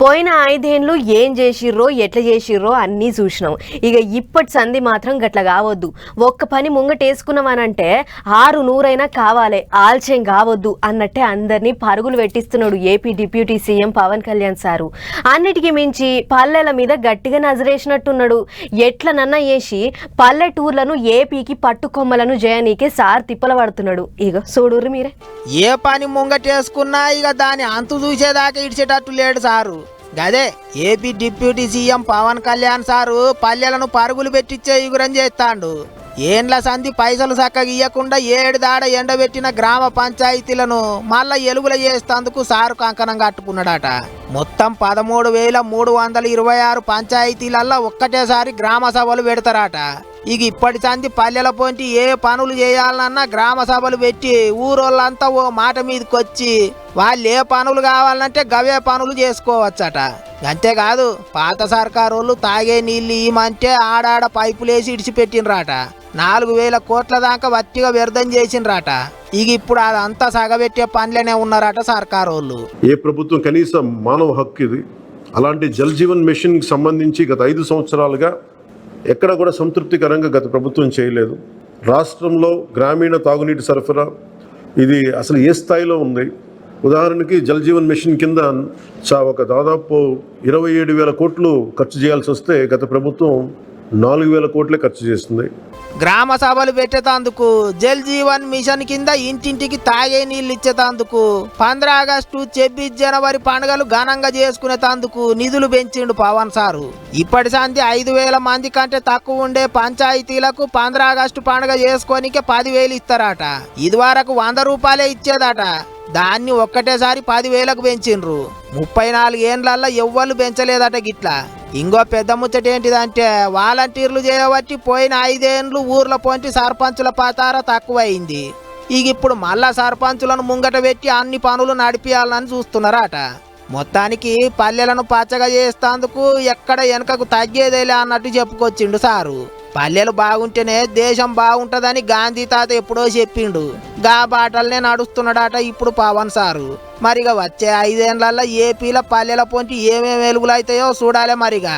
పోయిన ఐదేండ్లు ఏం చేసిర్రో ఎట్లా చేసిర్రో అన్నీ చూసినాం. ఇక ఇప్పటి సంధి మాత్రం గట్ల కావద్దు. ఒక్క పని ముంగటేసుకున్నామనంటే ఆరు నూరైనా కావాలి ఆల్చేం కావద్దు అన్నట్టే అందరినీ పరుగులు పెట్టిస్తున్నాడు AP deputy CM Pawan Kalyan sir. అన్నిటికీ మించి పల్లెల మీద గట్టిగా నజరేసినట్టున్నాడు. ఎట్లనన్నా వేసి పల్లెటూర్లను ఏపీకి పట్టుకొమ్మలను జయనీకే సార్ తిప్పల పడుతున్నాడు ఇక చూడుర్రు మీరే. ఏ పని ముంగటేసుకున్నా ఇక దాని అంతు చూసేదాకా ఇడిచేటట్టు లేడు సారు. గదే AP deputy CM Pawan Kalyan sir పల్లెలను పరుగులు పెట్టించే ఎగురం చేస్తాండు. ఏండ్ల సంధి పైసలు చక్కగా ఇయ్యకుండా ఏడు దాడ ఎండబెట్టిన గ్రామ పంచాయతీలను మళ్ళా ఎలుగుల చేస్తేందుకు సారు కంకణం కట్టుకున్నాడట. మొత్తం పదమూడు వేల మూడు వందల ఇరవై ఆరు పంచాయతీలల్లో ఒక్కటేసారి గ్రామ సభలు పెడతారట. ఇక ఇప్పటి సంది పల్లెల పొంటి ఏ పనులు చేయాలన్నా గ్రామ సభలు పెట్టి ఊరోళ్ళంతా ఓ మాట మీదకి వచ్చి వాళ్ళు ఏ పనులు కావాలంటే గవే పనులు చేసుకోవచ్చట. అంతేకాదు పాత సర్కారు వాళ్ళు తాగే నీళ్ళు ఇమంటే ఆడాడ పైపులేసి ఇడిచిపెట్టినరాట నాలుగు వేల కోట్ల దాకా వత్తిగా వ్యర్థం చేసినరాట ఇక ఇప్పుడు అదంతా సగబెట్టే పనులనే ఉన్నారట సర్కారు వాళ్ళు ఏ ప్రభుత్వం కనీసం మానవ హక్కు ఇది? అలాంటి జల్ జీవన్ మిషన్కి సంబంధించి గత ఐదు సంవత్సరాలుగా ఎక్కడ కూడా సంతృప్తికరంగా గత ప్రభుత్వం చేయలేదు. రాష్ట్రంలో గ్రామీణ తాగునీటి సరఫరా ఇది అసలు ఏ స్థాయిలో ఉంది? ఉదాహరణకి జలజీవన్ మిషన్ కింద చా ఒక దాదాపు ఇరవై ఏడు వేల కోట్లు ఖర్చు చేయాల్సి వస్తే గత ప్రభుత్వం నాలుగు వేల కోట్లే ఖర్చు చేస్తుంది. గ్రామ సభలు పెట్టేటందుకు జల్ జీవన్ మిషన్ కింద ఇంటింటికి తాగే నీళ్ళు ఇచ్చేటందుకు పంద్ర ఆగస్టు చెబ్బీస్ జనవరి పండుగలు ఘనంగా చేసుకునేటందుకు నిధులు పెంచిండు పవన్ సారు. ఇప్పటి సంది ఐదు వేల మంది కంటే తక్కువ ఉండే పంచాయతీలకు పంద్ర ఆగస్టు పండుగ చేసుకోనికే పదివేలు ఇస్తారట. ఇదివరకు వంద రూపాయలే ఇచ్చేదట. దాన్ని ఒక్కటేసారి పదివేలకు పెంచిండ్రు. ముప్పై నాలుగు ఏండ్లల్లో ఎవ్వరు పెంచలేదట గిట్లా. ఇంకో పెద్ద ముచ్చట ఏంటిదంటే వాలంటీర్లు చేయబట్టి పోయిన ఐదేండ్లు ఊర్ల పొంటి సర్పంచుల పాతార తక్కువైంది. ఇక ఇప్పుడు మళ్ళా సర్పంచులను ముంగట పెట్టి అన్ని పనులు నడిపియాలని చూస్తున్నారట. మొత్తానికి పల్లెలను పచ్చగా చేస్తేందుకు ఎక్కడ వెనకకు తగ్గేదేలే అన్నట్టు చెప్పుకొచ్చిండు సారు. పల్లెలు బాగుంటేనే దేశం బాగుంటుందని గాంధీ తాత ఎప్పుడో చెప్పిండు. గా బాటల్నే నడుస్తున్నాడట ఇప్పుడు పవన్ సారు. మరిగా వచ్చే ఐదేళ్ళలో ఏపీల పల్లెల పొంచి ఏమేమి వెలుగులు అవుతాయో చూడాలి మరిగా.